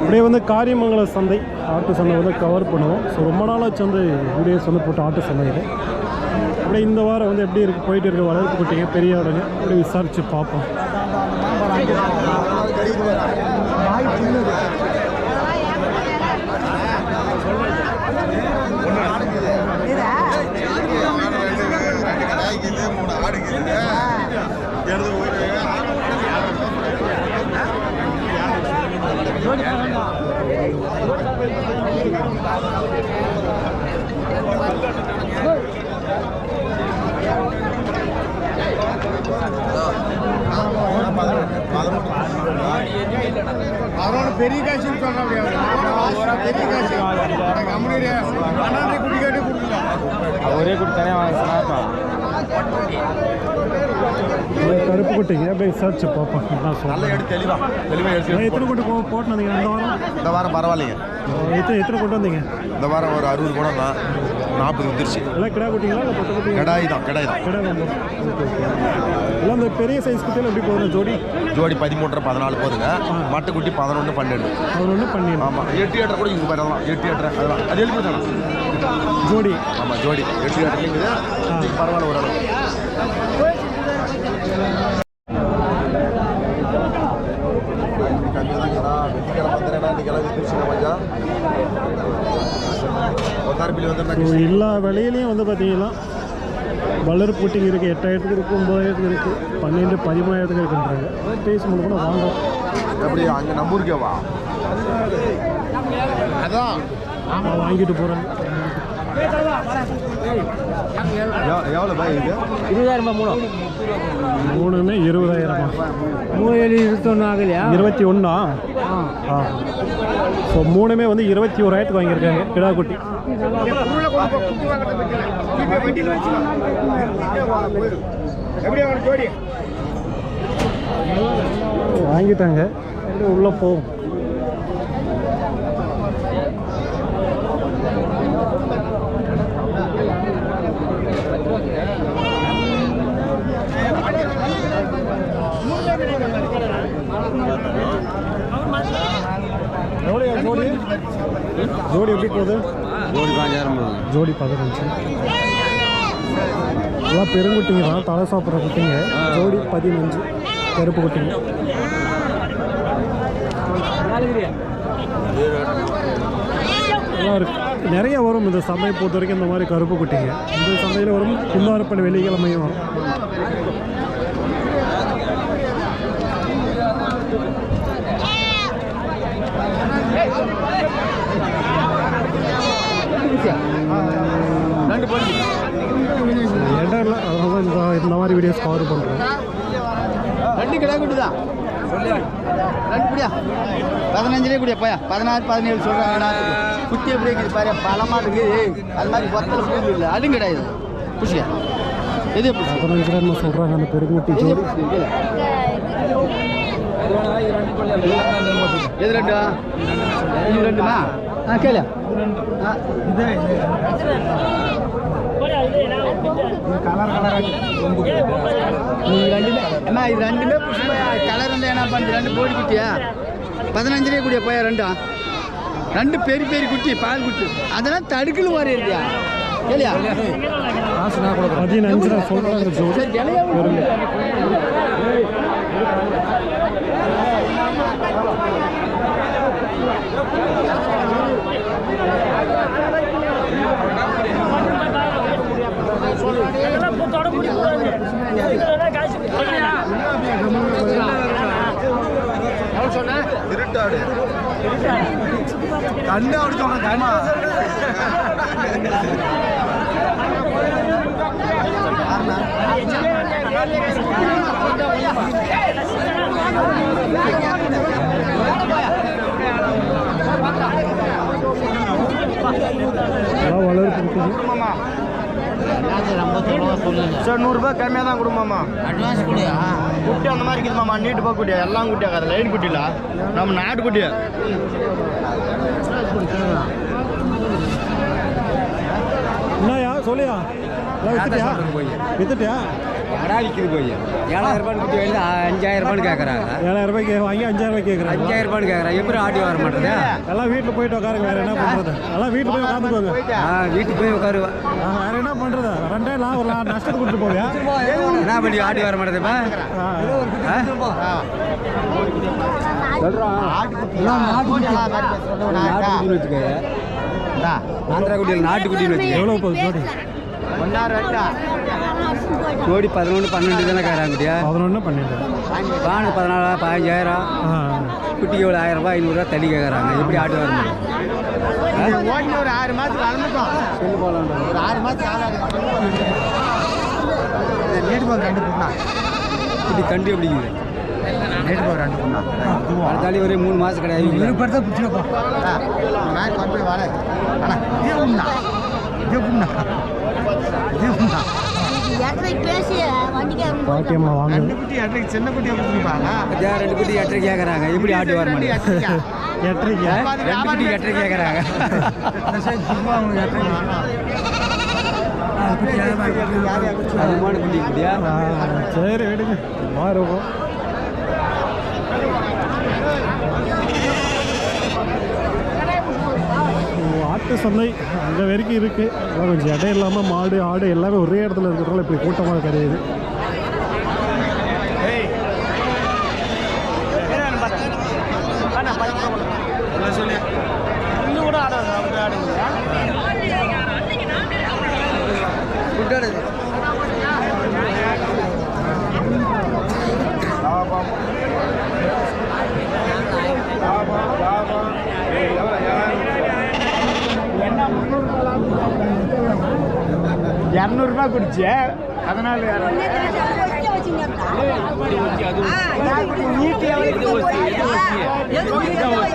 அப்படியே வந்து காரியமங்கல சந்தை ஆட்டு சந்தை வந்து கவர் பண்ணுவோம். ஸோ ரொம்ப நாளாச்சு வந்து வீடியோஸ் வந்து போட்டு ஆட்டு சந்தை இது. அப்படியே இந்த வாரம் வந்து எப்படி இருக்கு போயிட்டு இருக்க வளர்ப்பு குட்டிங்க பெரிய ஆடுங்க அப்படியே விசாரித்து பார்ப்போம். அவரோட பெரிய காசுன்னு முடியாது பெரிய காசு கம்பெனி கேட்டு கொடுக்கல ஒரே வாங்கினா கருப்பு குட்டிங்க அப்படியே விசாரிச்சு பார்ப்போம் நல்ல எடுத்து தெளிவா எத்தனை போட்டு. வந்தீங்க இந்த வாரம் இந்த வாரம் பரவாயில்லைங்க எத்தனை எத்தனை கொண்டு வந்தீங்க இந்த வாரம் ஒரு அறுபது குடம் தான். நாற்பது வந்துருச்சு. எல்லாம் கிடா குட்டிங்களா? கடாய் தான் கடாய் தான். கிடா எல்லாம் இந்த பெரிய சைஸ் குட்டியில் எப்படி போகுது? ஜோடி? ஜோடி பதிமூன்றரை பதினாலு போதுங்க மட்டை குட்டி பதினொன்று பன்னெண்டு. ஒன்று பண்ணிடலாம் ஆமாம் எட்டு ஏட்டரை கூட இங்கே வரலாம் எட்டு ஏட்டரை அதெல்லாம். அது எழுதி தானே ஜோடி. ஆமாம் ஜோடி. எட்டு ஏட்டர்லேங்குது பரவாயில்ல ஓரளவு. ஸோ எல்லா விலையிலையும் வந்து பார்த்தீங்கன்னா வளர் பூட்டிங் இருக்குது எட்டாயிரத்துக்கு இருக்குது ஒம்பதாயிரத்துக்கு இருக்குது பன்னெண்டு பதிமூணாயிரத்துக்கு இருக்குன்றாங்க. பேசி முன்ன கூட வாங்கும் எப்படி அங்கே நம்ம ஊருக்கே வா. அதான். நான் வாங்கிட்டு போகிறேன் எவ்வளோ பாய் இது? இருபதாயிரமா மூணு? மூணுமே இருபதாயிரமா? மூணு ஏழு இருபத்தொன்று ஆகலையா? இருபத்தி ஒன்றா ஆ. ஸோ மூணுமே வந்து இருபத்தி ஓராயிரத்துக்கு வாங்கியிருக்காங்க. கிடா குட்டி. வாங்கிட்டாங்க. உள்ளே போவோம் எவ்வளோ ஜோடி? ஜோடி எப்படி போகுது? ஜோடி பாஞ்சாயிரம் ஜோடி பதினஞ்சு. எல்லாம் பெருங்குட்டிங்க தான் தலை சாப்பிட்ற குட்டிங்க. ஜோடி பதினஞ்சு. கருப்பு குட்டிங்க. எல்லாம் இருக்கு. நிறைய வரும் இந்த சந்தையை பொறுத்த வரைக்கும் இந்த மாதிரி கருப்பு குட்டிங்க. இந்த சந்தையில் வரும் குந்தாரப்பன் வெள்ளிக்கிழமையும் வரும் ரெண்டு பண்ணி இடம் இல்லை அதனால தான் இந்த இந்த மாதிரி வீடியோஸ் கவர் பண்ணுறோம் ரெண்டு கிலோ குட்டிதான் ரெண்டு குடியா. பதினஞ்சுலேயே குடியா போயா. பதினாறு பதினேழு சொல்கிறாங்க குட்டி எப்படி இருக்குது பாரு பழமா இருக்குது. அது மாதிரி ஒத்தல் புல் இல்லை அதுவும் கிடையாது புஷியா எது ரூபா சொல்கிறாங்க அந்த பெருங்குட்டி புஷி கீழே எது ரெண்டா. இது ரெண்டுமா. இது ரெண்டுமே புஷி போயா கலர் இருந்தால் என்ன பண்ணுது ரெண்டு போடி குட்டியா? பதினஞ்சுலேயே குடியா போயா ரெண்டும் ரெண்டு பெரிய பெரிய குட்டி பால் குட்டி. அதெல்லாம் தடுக்கல் மாதிரி இருக்கியா? கேளியா? பதினஞ்சு திருட்டாடு ஜோடி சரி இலையா பெருங்கு கண்ணு அப்படி சொன்ன கண்ணா எல்லாம் குட்டிங்க சார் நூறுரூபா கம்மியாக தான் கொடுமாமா அட்வான்ஸ் குடியா குட்டி அந்த மாதிரி இருக்குதுமாமா நீட்டு பா குட்டியா? எல்லாம் குட்டியா? அது லைன் குட்டில நம்ம நாட்டு குட்டியா? என்னயா சொல்லியா வித்துட்டியா? வித்துட்டியா? கடா விற்கிது போய். ஏழாயிரம் ரூபான்னு குட்டி வந்து அஞ்சாயிரம் ரூபான்னு கேட்குறாங்க ஏழாயிரம் ரூபாய்க்கு வாங்கி அஞ்சாயிரம் ரூபாய்க்கு கேட்குறாங்க அஞ்சாயிரம் ரூபான்னு கேட்குறாங்க எப்படி ஆட்டி வர மாட்டேது எல்லாம் வீட்டில் போயிட்டு உட்காருங்க வேற என்ன பண்ணுறது எல்லாம் வீட்டில் போய் உட்காந்துக்கோங்க ஆ வீட்டுக்கு போய் உட்காருவேன் ஆ, வேற என்ன பண்ணுறது ரெண்டே லாபம் ஒரு நஷ்டத்தை கொடுத்து போவியா? என்ன பண்ணி ஆட்டி வர மாட்டேதுப்பா. சொல்கிறோம் நாட்டுக்குட்டின்னு வச்சுக்க. ஆந்திரா குட்டியில் நாட்டுக்குட்டின்னு வச்சுக்க. எவ்வளோ ஒன்னா ரெண்டா ஜோடி பதினொன்று பன்னெண்டு தானே கேட்குறாங்க குட்டியா பதினொன்று பன்னெண்டு. பானு பதினாலா பதினஞ்சாயிரம். குட்டிக்கு எவ்வளோ ஆயிரம் ரூபாய் ஐநூறுரூவா தள்ளி கேட்குறாங்க எப்படி ஆட்டு வர முடியும்? ஓட்டி ஒரு ஆறு மாதத்துக்கு வளர்ந்துக்கும் சொல்லி போகலாம் ஒரு ஆறு மாதத்துக்கு நேற்று போக ரெண்டு புண்ணா குட்டி கண்டு எப்படி இருக்குது? நேற்று போக ரெண்டு புண்ணா ஒரே மூணு மாதம் கிடையாது. வர இதே இதே இதே புண்ணா பேசி வண்டிக்காரங்க பாட்டியம்மா வாங்க. ரெண்டு குட்டி எட்டரைக்கு சின்ன குட்டியை கொடுத்துருப்பாங்க அதான் ரெண்டு குட்டி எட்டரை கேட்குறாங்க எப்படி ஆட்டு வர முடியும் எட்டரைக்கு ரெண்டு குட்டி எட்டரை கேட்குறாங்க அதுமான குட்டி குட்டியா? ஆ, சரி விடுங்க. சும்மா இருக்கும் மாட்டு சந்தை அங்கே வரைக்கும் இருக்குது கொஞ்சம் இடம் இல்லாமல் மாடு ஆடு எல்லாமே ஒரே இடத்துல இருக்கிறதுனால இப்படி கூட்டமாக கிடையாது. குடிச்சு அதனால அதுக்கு தகுந்த